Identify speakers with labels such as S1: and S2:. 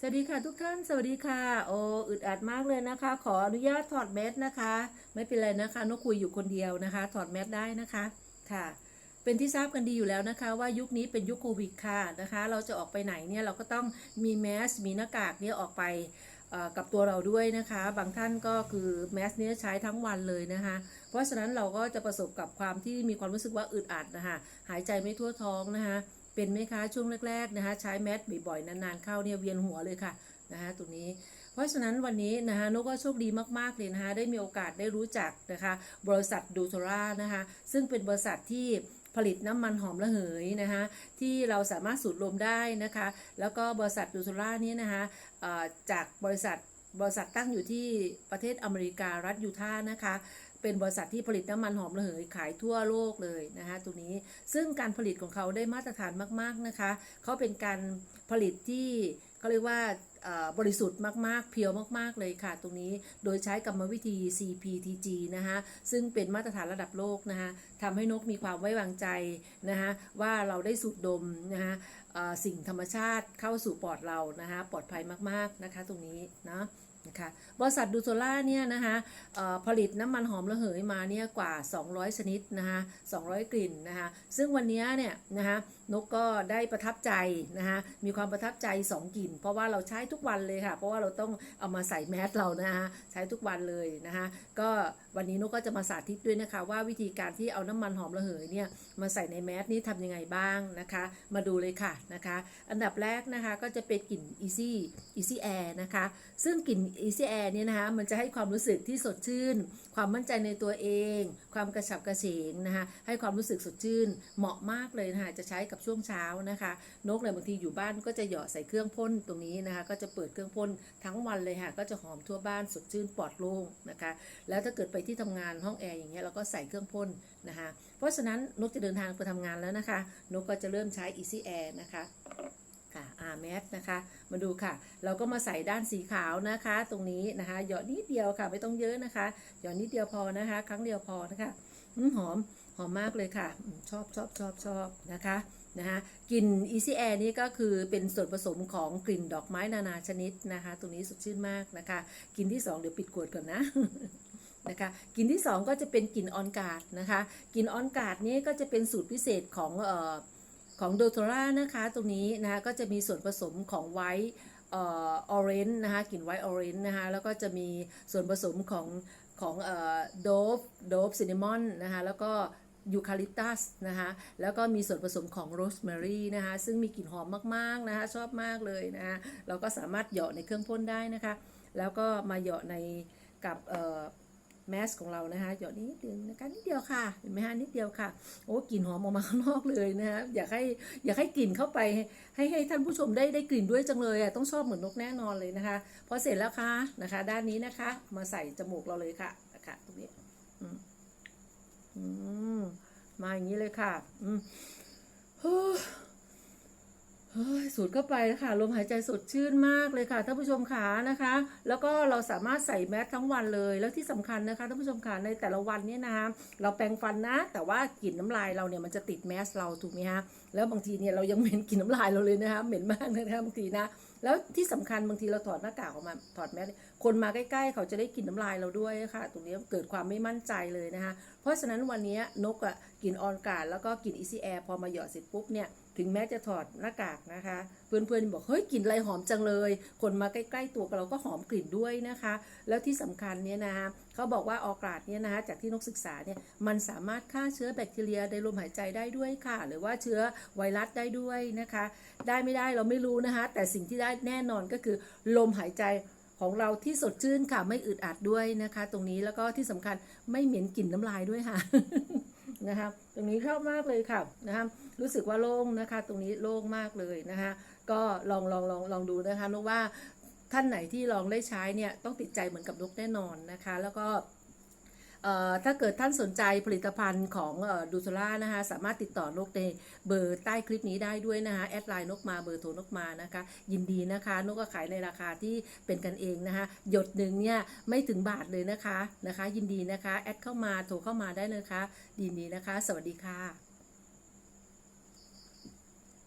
S1: สวัสดีค่ะทุกท่านสวัสดีค่ะ โอ้อึดอัดมากเลยนะคะ ขออนุญาตถอดแมสนะคะ ไม่เป็นไรนะคะนกคุยอยู่คนเดียวนะคะ ถอดแมสได้นะคะค่ะ เป็นที่ทราบกันดีอยู่แล้วนะคะ ว่ายุคนี้เป็นยุคโควิดค่ะนะคะ เราจะออกไปไหนเนี่ยเราก็ต้องมีแมสมีหน้ากากเนี่ยออกไปกับตัวเราด้วยนะคะ บางท่านก็คือแมสเนี้ยใช้ทั้งวันเลยนะคะ เพราะฉะนั้นเราก็จะประสบกับความที่มีความรู้สึกว่าอึดอัดนะคะหายใจไม่ทั่วท้องนะคะ เป็นไหมคะช่วงแรกๆนะคะใช้แมสบ่อยๆนานๆเข้าเนี่ยเวียนหัวเลยค่ะนะคะตรงนี้เพราะฉะนั้นวันนี้นะคะนกก็โชคดีมากๆเลยนะคะได้มีโอกาสได้รู้จักนะคะบริษัทดูโทรานะคะซึ่งเป็นบริษัทที่ผลิตน้ำมันหอมระเหยนะคะที่เราสามารถสูดลมได้นะคะแล้วก็บริษัทดูโทรานี้นะคะจากบริษัทบริษัทตั้งอยู่ที่ประเทศอเมริการัฐยูทาห์นะคะ เป็นบริษัทที่ผลิตน้ำมันหอมระเหยขายทั่วโลกเลยนะคะตรงนี้ซึ่งการผลิตของเขาได้มาตรฐานมากๆนะคะเขาเป็นการผลิตที่เขาเรียกว่าบริสุทธิ์มาก ๆ เพียวมาก ๆ เลยค่ะ ตรงนี้ โดยใช้กรรมวิธี CPTG นะคะซึ่งเป็นมาตรฐานระดับโลกนะคะทำให้นกมีความไว้วางใจนะคะว่าเราได้สูดดมนะคะสิ่งธรรมชาติเข้าสู่ปอดเรานะคะปลอดภัยมาก ๆ นะคะ ตรงนี้เนาะ นะคะบริษัทดูโซล่าเนี่ยนะคะผลิตน้ำมันหอมระเหยมาเนี่ยกว่า 200 ชนิดนะคะ200 กลิ่นนะคะซึ่งวันนี้เนี่ยนะคะนกก็ได้ประทับใจนะคะมีความประทับใจ 2 กลิ่น เพราะว่าเราใช้ทุกวันเลยค่ะ เพราะว่าเราต้องเอามาใส่แมสเรานะคะใช้ทุกวันเลยนะคะก็ วันนี้นกก็จะมาสาธิตด้วยนะคะ ว่าวิธีการที่เอาน้ำมันหอมระเหยเนี่ยมาใส่ในแมสนี้ทำยังไงบ้างนะคะ มาดูเลยค่ะนะคะ อันดับแรกนะคะก็จะเป็นกลิ่น easy easy air นะคะ ซึ่งกลิ่น easy air เนี่ยนะคะมันจะให้ความรู้สึกที่สดชื่น ความมั่นใจในตัวเอง ความกระฉับกระเฉงนะคะให้ความรู้สึกสดชื่น เหมาะมากเลยนะคะจะใช้กับช่วงเช้านะคะนกเนี่ยบางทีอยู่บ้านก็จะเหยาะใส่เครื่องพ่นตรงนี้นะคะ ก็จะเปิดเครื่องพ่นทั้งวันเลยค่ะก็จะหอมทั่วบ้านสดชื่นปลอดโล่งนะคะ แล้วถ้าเกิดไปที่ทำงานห้องแอร์อย่างเงี้ยเราก็ใส่เครื่องพ่นนะคะเพราะฉะนั้นนกจะเดินทางไปทำงานแล้วนะคะ นกก็จะเริ่มใช้ easy air นะคะค่ะอาแมสนะคะมาดูค่ะ เราก็มาใส่ด้านสีขาวนะคะ ตรงนี้นะคะหยอดนิดเดียวค่ะไม่ต้องเยอะนะคะหยอดนิดเดียวพอนะคะ ครั้งเดียวพอนะคะอืมหอมหอมมากเลยค่ะ ชอบชอบชอบชอบนะคะนะคะกลิ่น Easy Air นี่ก็คือเป็นส่วนผสมของกลิ่นดอกไม้นานาชนิดนะคะ ตรงนี้สดชื่นมากนะคะกลิ่นที่สองเดี๋ยวปิดขวดก่อนนะ นะคะกลิ่นที่สองก็จะเป็นกลิ่นออนการ์ดนะคะกลิ่นออนการ์ดนี่ก็จะเป็นสูตรพิเศษของเอ่อของโดโทรานะคะตรงนี้นะคะก็จะมีส่วนผสมของไวท์เออเรนจ์นะคะกลิ่นไวท์ออเรนจ์นะคะแล้วก็จะมีส่วนผสมของของเอ่อโดบโดบซินนามอนนะคะแล้วก็ยูคาลิปตัสนะคะแล้วก็มีส่วนผสมของโรสแมรี่นะคะซึ่งมีกลิ่นหอมมากๆนะคะชอบมากเลยนะคะเราก็สามารถเหยาะในเครื่องพ่นได้นะคะ แล้วก็มาเหยาะในกับเอ่อ แมสของเรานะคะหยดนิดเดียวนะคะนิดเดียวค่ะเห็นไหมฮะนิดเดียวค่ะโอ้กลิ่นหอมออกมาข้างนอกเลยนะฮะอยากให้อยากให้กลิ่นเข้าไปให้ให้ท่านผู้ชมได้ได้กลิ่นด้วยจังเลยอะต้องชอบเหมือนนกแน่นอนเลยนะคะพอเสร็จแล้วค่ะนะคะ ด้านนี้นะคะ มาใส่จมูกเราเลยค่ะนะคะตรงนี้อืมมาอย่างนี้เลยค่ะ อืม สูดเข้าไปค่ะลมหายใจสดชื่นมากเลยค่ะท่านผู้ชมขานะคะ แล้วก็เราสามารถใส่แมสทั้งวันเลย แล้วที่สำคัญนะคะท่านผู้ชมขาในแต่ละวันเนี่ยนะคะเราแปรงฟันนะ แต่ว่ากลิ่นน้ำลายเราเนี่ยมันจะติดแมสเราถูกไหมฮะ แล้วบางทีเนี่ยเรายังเหม็นกลิ่นน้ำลายเราเลยนะคะเหม็นมากนะคะบางทีนะ แล้วที่สำคัญบางทีเราถอดหน้ากากออกมาถอดแมสคนมาใกล้ๆ เขาจะได้กลิ่นน้ำลายเราด้วยค่ะ ตรงนี้เกิดความไม่มั่นใจเลยนะคะ เพราะฉะนั้นวันนี้นกอะกลิ่นออนการ์ดแล้วก็กลิ่นอีซีแอร์พอมาหยอดเสร็จปุ๊บเนี่ยถึงแม้จะถอดหน้ากากนะคะ เพื่อนๆบอกเฮ้ยกลิ่นอะไรหอมจังเลย คนมาใกล้ ๆ ตัวเราก็หอมกลิ่นด้วยนะคะ แล้วที่สำคัญเนี่ยนะคะ เขาบอกว่าออกราศเนี่ยนะคะจากที่นกศึกษาเนี่ยมันสามารถฆ่าเชื้อแบคทีเรียในลมหายใจได้ด้วยค่ะ หรือว่าเชื้อไวรัสได้ด้วยนะคะ ได้ไม่ได้เราไม่รู้นะคะ แต่สิ่งที่ได้แน่นอนก็คือลมหายใจของเราที่สดชื่นค่ะไม่อึดอัดด้วยนะคะ ตรงนี้แล้วก็ที่สำคัญไม่เหม็นกลิ่นน้ำลายด้วยค่ะนะคะตรงนี้ชอบมากเลยค่ะนะคะรู้สึกว่าโล่งนะคะ ตรงนี้โล่งมากเลยนะคะ ก็ลองลองลองลองดูนะคะนกว่า ท่านไหนที่ลองได้ใช้เนี่ยต้องติดใจเหมือนกับนกแน่นอนนะคะ แล้วก็ถ้าเกิดท่านสนใจผลิตภัณฑ์ของดูโซล่านะคะสามารถติดต่อนกในเบอร์ใต้คลิปนี้ได้ด้วยนะคะแอดไลน์นกมาเบอร์โทรนกมานะคะ ยินดีนะคะ นกก็ขายในราคาที่เป็นกันเองนะคะ หยดหนึ่งเนี่ยไม่ถึงบาทเลยนะคะนะคะ ยินดีนะคะแอดเข้ามาโทรเข้ามาได้เลยค่ะยินดีนะคะ สวัสดีค่ะ